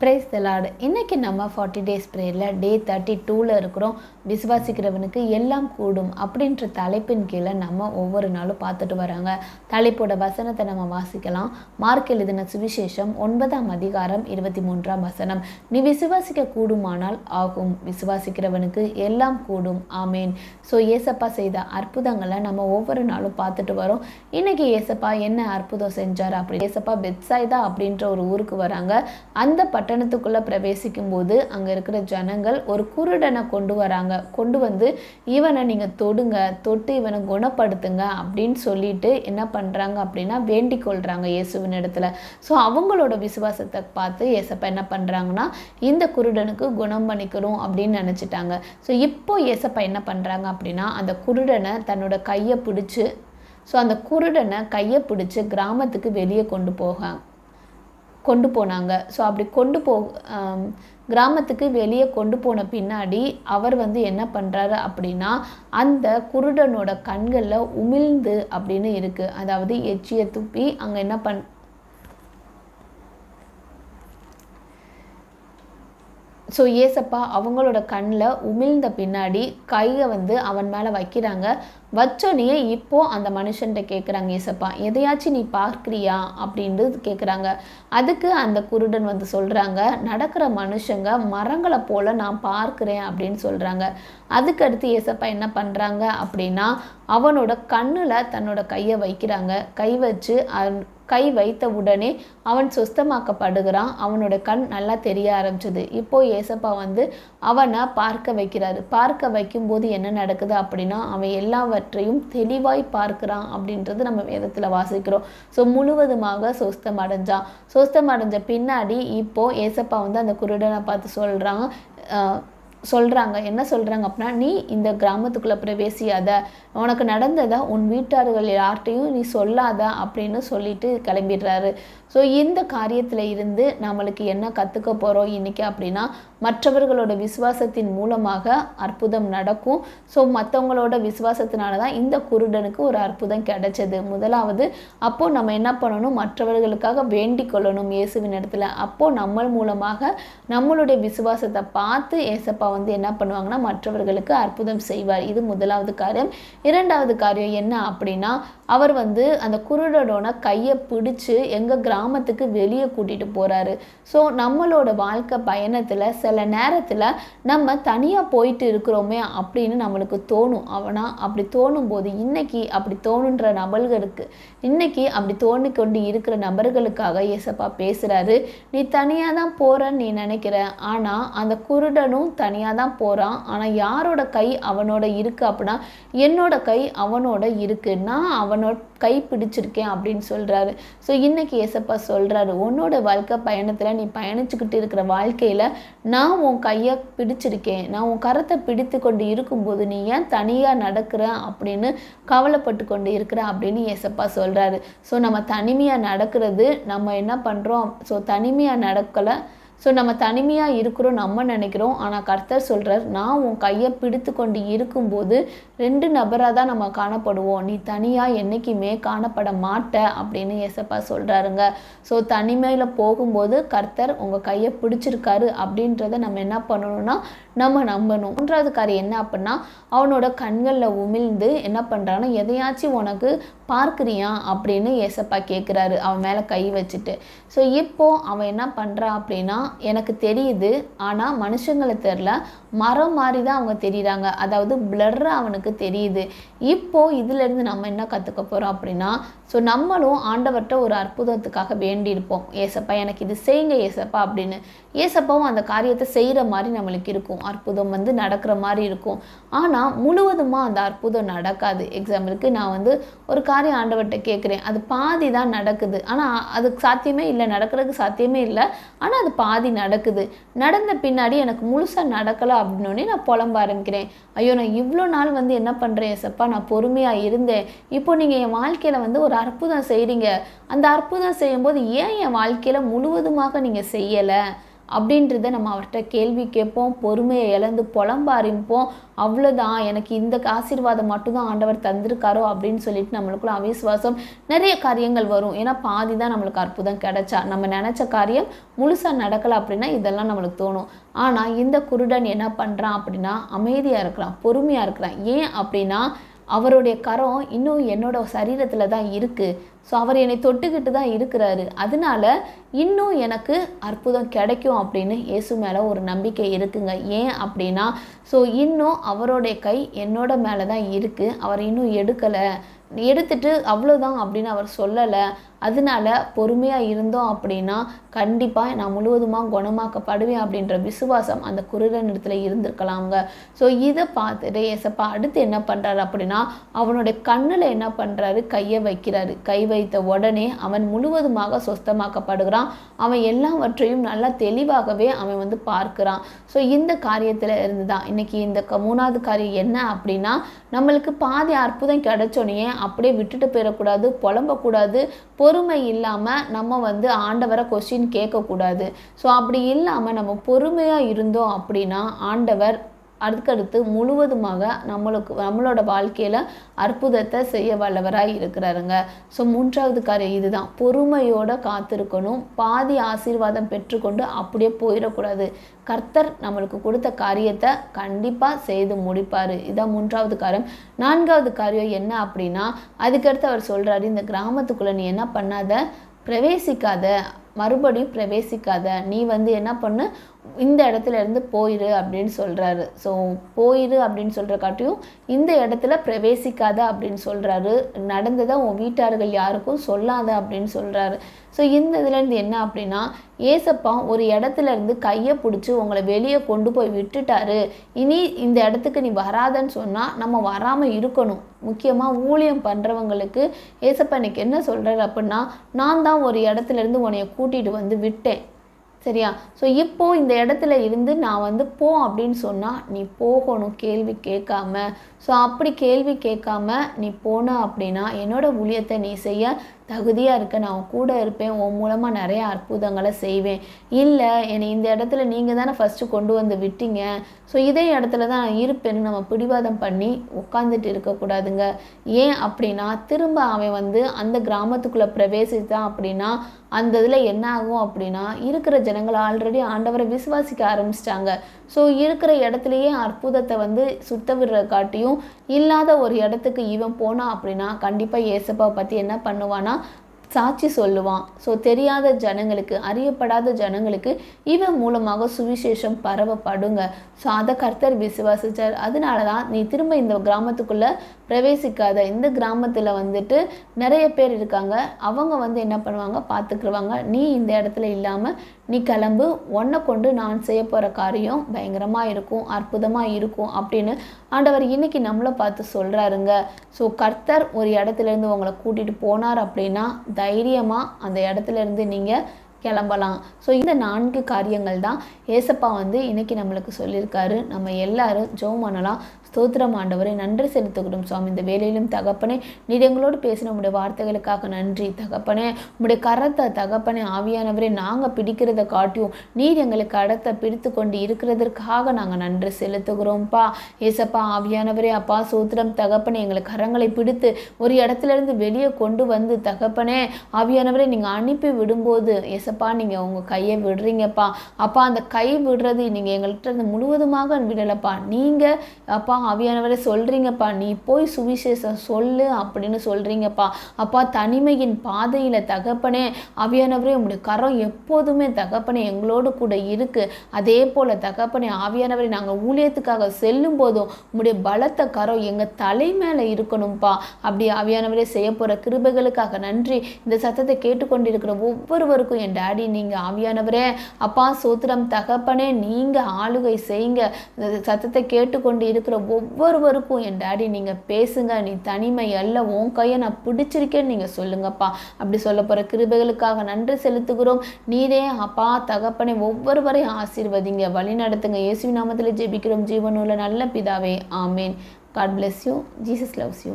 Price the Lord இன்றைக்கி நம்ம forty days ப்ரேயரில் டே தேர்ட்டி டூவில் இருக்கிறோம். விசுவாசிக்கிறவனுக்கு எல்லாம் கூடும் அப்படின்ற தலைப்பின் கீழே நம்ம ஒவ்வொரு நாளும் பார்த்துட்டு வராங்க. தலைப்போட வசனத்தை நம்ம வாசிக்கலாம். மார்க் எழுதின சுவிசேஷம் ஒன்பதாம் அதிகாரம் இருபத்தி மூன்றாம் வசனம். நீ விசுவாசிக்க கூடுமானால் ஆகும். விசுவாசிக்கிறவனுக்கு எல்லாம் கூடும். ஆமேன். ஸோ ஏசப்பா செய்த அற்புதங்களை நம்ம ஒவ்வொரு நாளும் பார்த்துட்டு வரோம். இன்னைக்கு ஏசப்பா என்ன அற்புதம் செஞ்சார் அப்படி ஏசப்பா பெட்சாய்தா அப்படின்ற ஒரு ஊருக்கு வராங்க. அந்த பட்டணத்துக்குள்ளே பிரவேசிக்கும் போது அங்கே இருக்கிற ஜனங்கள் ஒரு குருடனை கொண்டு வராங்க. கொண்டு வந்து இவனை நீங்கள் தொடுங்க தொட்டு இவனை குணப்படுத்துங்க அப்படின்னு சொல்லிட்டு என்ன பண்ணுறாங்க அப்படின்னா வேண்டிக் கொள்கிறாங்க இயேசுவின் இடத்துல. ஸோ அவங்களோட விசுவாசத்தை பார்த்து ஏசப்பா என்ன பண்ணுறாங்கன்னா இந்த குருடனுக்கு குணம் பண்ணிக்கணும் அப்படின்னு நினச்சிட்டாங்க. ஸோ இப்போ ஏசப்பா என்ன பண்ணுறாங்க அப்படின்னா அந்த குருடனை தன்னோட கையை பிடிச்சி ஸோ அந்த குருடனை கையை பிடிச்சி கிராமத்துக்கு வெளியே கொண்டு போக கொண்டு போனாங்க. ஸோ அப்படி கொண்டு போ கிராமத்துக்கு வெளியே கொண்டு போன பின்னாடி அவர் வந்து என்ன பண்ணுறாரு அப்படின்னா அந்த குருடனோட கண்களில் உமிழ்ந்து அப்படின்னு இருக்குது அதாவது எச்சியை துப்பி அங்கே என்ன பண் ஸோ ஏசப்பா அவங்களோட கண்ணில் உமிழ்ந்த பின்னாடி கையை வந்து அவன் மேலே வைக்கிறாங்க. வச்சோனையே இப்போ அந்த மனுஷன்ட்ட கேட்குறாங்க ஏசப்பா எதையாச்சும் நீ பார்க்குறியா? அப்படின்ட்டு கேட்குறாங்க அதுக்கு அந்த குருடன் வந்து சொல்கிறாங்க நடக்கிற மனுஷங்க மரங்களை போல் நான் பார்க்குறேன் அப்படின்னு சொல்கிறாங்க அதுக்கடுத்து ஏசப்பா என்ன பண்ணுறாங்க அப்படின்னா அவனோட கண்ணில் தன்னோட கையை வைக்கிறாங்க. கை வச்சு கை வைத்த உடனே அவன் சுஸ்தமாக்கப்படுகிறான். அவனோட கண் நல்லா தெரிய ஆரம்பிச்சது. இப்போ ஏசப்பா வந்து அவனை பார்க்க வைக்கிறாரு. பார்க்க வைக்கும்போது என்ன நடக்குது அப்படின்னா அவன் எல்லாவற்றையும் தெளிவாய் பார்க்கிறான் அப்படின்றது நம்ம வேதத்தில் வாசிக்கிறோம். ஸோ முழுவதுமாக சொஸ்தம் அடைஞ்சான் சொஸ்தம் அடைஞ்ச பின்னாடி இப்போ ஏசப்பா வந்து அந்த குருடனை பார்த்து சொல்கிறான் சொல்கிறாங்க என்ன சொல்கிறாங்க அப்படின்னா நீ இந்த கிராமத்துக்குள்ளே பிரவேசியாத உனக்கு நடந்ததை உன் வீட்டார்கள் யார்கிட்டையும் நீ சொல்லாத அப்படின்னு சொல்லிட்டு கிளம்பிடுறாரு. ஸோ இந்த காரியத்தில் இருந்து நம்மளுக்கு என்ன கற்றுக்க போகிறோம் இன்றைக்கி அப்படின்னா மற்றவர்களோட விசுவாசத்தின் மூலமாக அற்புதம் நடக்கும். ஸோ மற்றவங்களோட விசுவாசத்தினால தான் இந்த குருடனுக்கு ஒரு அற்புதம் கிடைச்சது. முதலாவது அப்போது நம்ம என்ன பண்ணணும்? மற்றவர்களுக்காக வேண்டிக் கொள்ளணும் இயேசுவின் இடத்துல. அப்போது நம்ம மூலமாக நம்மளுடைய விசுவாசத்தை பார்த்து ஏசப்பா வந்து என்ன பண்ணுவாங்கன்னா மற்றவர்களுக்கு அற்புதம் செய்வார். இது முதலாவது காரியம். இரண்டாவது காரியம் என்ன அப்படின்னா அவர் வந்து அந்த குருடனோட கையை பிடிச்சி எங்கள் கிராமத்துக்கு வெளியே கூட்டிகிட்டு போகிறாரு ஸோ நம்மளோட வாழ்க்கை பயணத்தில் சில நேரத்தில் நம்ம தனியாக போயிட்டு இருக்கிறோமே அப்படின்னு நம்மளுக்கு தோணும். அவனா அப்படி தோணும் போது இன்னைக்கு அப்படி தோணுன்ற நபர்களுக்கு இன்னைக்கு அப்படி தோணிக்கொண்டு இருக்கிற நபர்களுக்காக ஏசப்பா பேசுகிறாரு நீ தனியாக தான் போகிறன்னு நீ நினைக்கிற. ஆனால் அந்த குருடனும் தனியாக தான் போகிறான் ஆனால் யாரோட கை அவனோட இருக்குது அப்படின்னா என்னோட கை அவனோட இருக்குது நான் அவனோட கை பிடிச்சிருக்கேன் அப்படின்னு சொல்கிறாரு ஸோ இன்னைக்கு ஏசப்பா சொல்கிறாரு உன்னோட வாழ்க்கை பயணத்தில் நீ பயணிச்சுக்கிட்டு இருக்கிற வாழ்க்கையில் நான் உன் கையை பிடிச்சிருக்கேன். நான் உன் கரத்தை பிடித்து கொண்டு இருக்கும்போது நீ ஏன் தனியாக நடக்கிற அப்படின்னு கவலைப்பட்டு கொண்டு இருக்கிற அப்படின்னு ஏசப்பா சொல்கிறாரு ஸோ நம்ம தனிமையாக நடக்கிறது நம்ம என்ன பண்ணுறோம் ஸோ தனிமையாக நடக்கலை ஸோ நம்ம தனிமையாக இருக்கிறோம் நம்ம நினைக்கிறோம். ஆனால் கர்த்தர் சொல்கிறார் நான் உன் கையை பிடித்து கொண்டு இருக்கும்போது ரெண்டு நபராக தான் நம்ம காணப்படுவோம். நீ தனியாக என்றைக்குமே காணப்பட மாட்ட அப்படின்னு எசப்பா சொல்கிறாருங்க ஸோ தனிமையில் போகும்போது கர்த்தர் உங்கள் கையை பிடிச்சிருக்காரு அப்படின்றத நம்ம என்ன பண்ணணும்னா நம்ம நம்பணும். மூன்றாவது காரியம் என்ன அப்படின்னா அவனோட கண்களில் உமிழ்ந்து என்ன பண்ணுறான்னா எதையாச்சும் உனக்கு பார்க்குறியா அப்படின்னு ஏசப்பா கேட்குறாரு அவன் மேலே கை வச்சுட்டு. ஸோ இப்போது அவன் என்ன பண்ணுறான் அப்படின்னா எனக்கு தெரியுது ஆனால் மனுஷங்களை தெரில மரம் மாதிரி தான் அவங்க தெரியுறாங்க. அதாவது பிளர் அவனுக்கு தெரியுது. இப்போது இதுலேருந்து நம்ம என்ன கற்றுக்க போகிறோம் அப்படின்னா ஸோ நம்மளும் ஆண்டவர்கிட்ட ஒரு அற்புதத்துக்காக வேண்டியிருப்போம். ஏசப்பா எனக்கு இது செய்யுங்க ஏசப்பா அப்படின்னு. ஏசப்பாவும் அந்த காரியத்தை செய்கிற மாதிரி நம்மளுக்கு இருக்கும். அற்புதம் வந்து நடக்கிற மாதிரி இருக்கும். ஆனால் முழுவதுமாக அந்த அற்புதம் நடக்காது. எக்ஸாம்பிளுக்கு நான் வந்து ஒரு காரியம் ஆண்டவர்கிட்ட கேட்குறேன். அது பாதி தான் நடக்குது. ஆனால் அதுக்கு சாத்தியமே இல்லை. நடக்கிறதுக்கு சாத்தியமே இல்லை. ஆனால் அது பாதி நடக்குது. நடந்த பின்னாடி எனக்கு முழுசாக நடக்கலை அப்படின்னோடனே நான் புலம்ப ஆரம்பிக்கிறேன். ஐயோ நான் இவ்வளோ நாள் வந்து என்ன பண்ணுறேன் ஏசப்பா? நான் பொறுமையாக இருந்தேன். இப்போ நீங்கள் என் வாழ்க்கையில் வந்து ஒரு அற்புதம் செய்கிறீங்க அந்த அற்புதம் செய்யும்போது ஏன் என் வாழ்க்கையில் முழுவதுமாக நீங்கள் செய்யலை? அப்படின்றத நம்ம அவர்கிட்ட கேள்வி கேட்போம். பொறுமையை இழந்து புலம்ப ஆரம்பிப்போம் அவ்வளோதான் எனக்கு இந்த ஆசீர்வாதம் மட்டும்தான் ஆண்டவர் தந்திருக்காரோ அப்படின்னு சொல்லிட்டு நம்மளுக்குள்ள அவிஸ்வாசம் நிறைய காரியங்கள் வரும். ஏன்னா பாதி தான் நம்மளுக்கு அற்புதம் கிடைச்சா. நம்ம நினச்ச காரியம் முழுசாக நடக்கலை அப்படின்னா இதெல்லாம் நம்மளுக்கு தோணும். ஆனால் இந்த குருடன் என்ன பண்ணுறான் அப்படின்னா அமைதியாக இருக்கிறான் பொறுமையாக இருக்கிறான் ஏன் அப்படின்னா அவருடைய கரம் இன்னும் என்னோட சரீரத்தில் தான் இருக்குது ஸோ அவர் என்னை தொட்டுக்கிட்டு தான் இருக்கிறாரு. அதனால இன்னும் எனக்கு அற்புதம் கிடைக்கும் அப்படின்னு இயேசு மேலே ஒரு நம்பிக்கை இருக்குங்க. ஏன் அப்படின்னா ஸோ இன்னும் அவருடைய கை என்னோட மேலே தான் இருக்குது அவர் இன்னும் எடுக்கலை. எடுத்துட்டு அவ்வளோதான் அப்படின்னு அவர் சொல்லலை. அதனால பொறுமையாக இருந்தோம் அப்படின்னா கண்டிப்பாக நான் முழுவதுமாக குணமாக்கப்படுவேன் அப்படின்ற விசுவாசம் அந்த குருடன் இடத்துல இருந்திருக்கலாங்க ஸோ இதை பார்த்துட்டு ஏசப்பா அடுத்து என்ன பண்ணுறாரு அப்படின்னா அவனுடைய கண்ணில் என்ன பண்ணுறாரு கையை வைக்கிறாரு. கை வைத்த உடனே அவன் முழுவதுமாக சொஸ்தமாக்கப்படுகிறான். அவன் எல்லாவற்றையும் நல்லா தெளிவாகவே அவன் வந்து பார்க்குறான். ஸோ இந்த காரியத்தில் இருந்து தான் இன்னைக்கு இந்த க- மூணாவது காரியம் என்ன அப்படின்னா நம்மளுக்கு பாதி அற்புதம் கிடைச்சோனையே அப்படியே விட்டுட்டு போயிடக்கூடாது புலம்பக்கூடாது பொறுமை இல்லாமல் நம்ம வந்து ஆண்டவரை கொஸ்டின் கேட்கக்கூடாது. ஸோ அப்படி இல்லாமல் நம்ம பொறுமையாக இருந்தோம் அப்படின்னா ஆண்டவர் அதுக்கடுத்து முழுவதுமாக நம்மளுக்கு நம்மளோட வாழ்க்கையில் அற்புதத்தை செய்ய வல்லவராக இருக்கிறாருங்க. ஸோ மூன்றாவது காரியம் இதுதான். பொறுமையோட காத்திருக்கணும். பாதி ஆசீர்வாதம் பெற்றுக்கொண்டு அப்படியே போயிடக்கூடாது. கர்த்தர் நம்மளுக்கு கொடுத்த காரியத்தை கண்டிப்பாக செய்து முடிப்பார். இதான் மூன்றாவது காரியம். நான்காவது காரியம் என்ன அப்படின்னா அதுக்கடுத்து அவர் சொல்கிறாரு இந்த கிராமத்துக்குள்ளே நீ என்ன பண்ணாத? பிரவேசிக்காத. மறுபடியும் பிரவேசிக்காத. நீ வந்து என்ன பண்ணு? இந்த இடத்துல இருந்து போயிரு அப்படின்னு சொல்கிறாரு ஸோ போயிரு அப்படின்னு சொல்கிற காட்டியும் இந்த இடத்துல பிரவேசிக்காத அப்படின்னு சொல்கிறாரு நடந்ததை உன் வீட்டார்கள் யாருக்கும் சொல்லாத அப்படின்னு சொல்கிறாரு ஸோ இந்த இதுலேருந்து என்ன அப்படின்னா ஏசப்பா ஒரு இடத்துல இருந்து கையை பிடிச்சி உங்களை வெளியே கொண்டு போய் விட்டுட்டாரு. இனி இந்த இடத்துக்கு நீ வராதன்னு சொன்னால் நம்ம வராமல் இருக்கணும். முக்கியமாக ஊழியம் பண்ணுறவங்களுக்கு ஏசப்பா இன்னைக்கு என்ன சொல்கிறாரு அப்படின்னா நான் தான் ஒரு இடத்துல இருந்து உன்னைய கூட்டிகிட்டு வந்து விட்டேன். சரியா? ஸோ இப்போ இந்த இடத்துல இருந்து நான் வந்து போ அப்படின்னு சொன்னால் நீ போகணும் கேள்வி கேட்காம. ஸோ அப்படி கேள்வி கேட்காம நீ போன அப்படின்னா என்னோட ஊழியத்தை நீ செய்ய தகுதியாக இருக்க நான் உன் கூட இருப்பேன் உன் மூலமாக நிறைய அற்புதங்களை செய்வேன். இல்லை என்னை இந்த இடத்துல நீங்கள் தானே ஃபஸ்ட்டு கொண்டு வந்து விட்டீங்க. ஸோ இதே இடத்துல தான் நான் இருப்பேன்னு நம்ம பிடிவாதம் பண்ணி உட்காந்துட்டு இருக்கக்கூடாதுங்க. ஏன் அப்படின்னா திரும்ப அவன் வந்து அந்த கிராமத்துக்குள்ளே பிரவேசித்தான் அப்படின்னா அந்த இதில் என்ன ஆகும் அப்படின்னா இருக்கிற ஜனங்கள் ஆல்ரெடி ஆண்டவரை விசுவாசிக்க ஆரம்பிச்சிட்டாங்க. ஸோ இருக்கிற இடத்துலையே அற்புதத்தை வந்து சுத்த விடுற காட்டியும் இல்லாத ஒரு இடத்துக்கு இவன் போனான் அப்படின்னா கண்டிப்பாக ஏசப்பாவை பற்றி என்ன சாட்சி சொல்லுவான். ஸோ தெரியாத ஜனங்களுக்கு அறியப்படாத ஜனங்களுக்கு இவன் மூலமாக சுவிசேஷம் பரவப்படுங்க. ஸோ அதை கர்த்தர் விசுவாசித்தார் அதனால தான் நீ திரும்ப இந்த கிராமத்துக்குள்ளே பிரவேசிக்காத. இந்த கிராமத்தில் வந்துட்டு நிறைய பேர் இருக்காங்க. அவங்க வந்து என்ன பண்ணுவாங்க? பார்த்துக்குருவாங்க. நீ இந்த இடத்துல இல்லாமல் நீ கிளம்பு உன்னை கொண்டு நான் செய்ய போகிற காரியம் பயங்கரமாக இருக்கும் அற்புதமாக இருக்கும் அப்படின்னு ஆண்டவர் இன்னைக்கு நம்மளை பார்த்து சொல்கிறாருங்க ஸோ கர்த்தர் ஒரு இடத்துல இருந்து உங்களை கூட்டிகிட்டு போனார் அப்படின்னா தைரியமாக அந்த இடத்துல இருந்து நீங்கள் கிளம்பலாம். ஸோ இந்த நான்கு காரியங்கள் தான் ஏசப்பா வந்து இன்னைக்கு நம்மளுக்கு சொல்லியிருக்காரு. நம்ம எல்லாரும் ஜோம் பண்ணலாம். ஸ்தோத்திரம் ஆண்டவரை. நன்றி செலுத்துகிறோம் சுவாமி. இந்த வேலையிலும் தகப்பனே நீர் எங்களோடு பேசின உடைய வார்த்தைகளுக்காக நன்றி. தகப்பனே உடைய கரத்தை தகப்பனே ஆவியானவரே நாங்கள் பிடிக்கிறத காட்டியும் நீர் எங்களுக்கு கடத்தை பிடித்து கொண்டு இருக்கிறதற்காக நாங்கள் நன்றி செலுத்துகிறோம்ப்பா ஏசப்பா ஆவியானவரே அப்பா சோத்திரம் தகப்பனே எங்களுக்கு கரங்களை பிடித்து ஒரு இடத்துல இருந்து வெளியே கொண்டு வந்து தகப்பனே ஆவியானவரே நீங்கள் அனுப்பி விடும்போது ஏசப்பா நீங்கள் உங்கள் கையை விடுறீங்கப்பா. அப்பா அந்த கை விடுறது நீங்கள் எங்கள்கிட்ட முழுவதுமாக விடலப்பா. நீங்கள் அப்பா ஆவியானவரை சொல்கிறீங்கப்பா நீ போய் சுவிசேஷம் சொல்லு அப்படின்னு சொல்கிறீங்கப்பா அப்பா தனிமையின் பாதையில் தகப்பனே ஆவியானவரே உங்களுடைய கரம் எப்போதுமே தகப்பனே எங்களோடு கூட இருக்குது அதே போல் தகப்பனே ஆவியானவரை நாங்கள் ஊழியத்துக்காக செல்லும் போதும் உங்களுடைய பலத்த கரம் எங்கள் தலை மேலே இருக்கணும்ப்பா அப்படி ஆவியானவரே செய்ய போகிற கிருபைகளுக்காக நன்றி. இந்த சத்தத்தை கேட்டுக்கொண்டிருக்கிற ஒவ்வொருவருக்கும் என் டாடி நீங்கள் ஆவியானவரே. அப்பா சோத்திரம் தகப்பனே நீங்கள் ஆளுகை செய்யுங்க. இந்த சத்தத்தை கேட்டுக்கொண்டு இருக்கிற ஒவ்வொருவருக்கும் என் டாடி நீங்கள் பேசுங்க நீ தனிமை அல்ல உன் கையை நான் பிடிச்சிருக்கேன்னு நீங்கள் சொல்லுங்கப்பா. அப்படி சொல்ல போகிற கிருபைகளுக்காக நன்றி செலுத்துகிறோம். நீதே அப்பா தகப்பனை ஒவ்வொருவரையும் ஆசீர்வதிங்க. வழி நடத்துங்க. இயேசு நாமத்தில் ஜெபிக்கிறோம். ஜீவனுள்ள நல்ல பிதாவே ஆமேன். God bless you Jesus loves you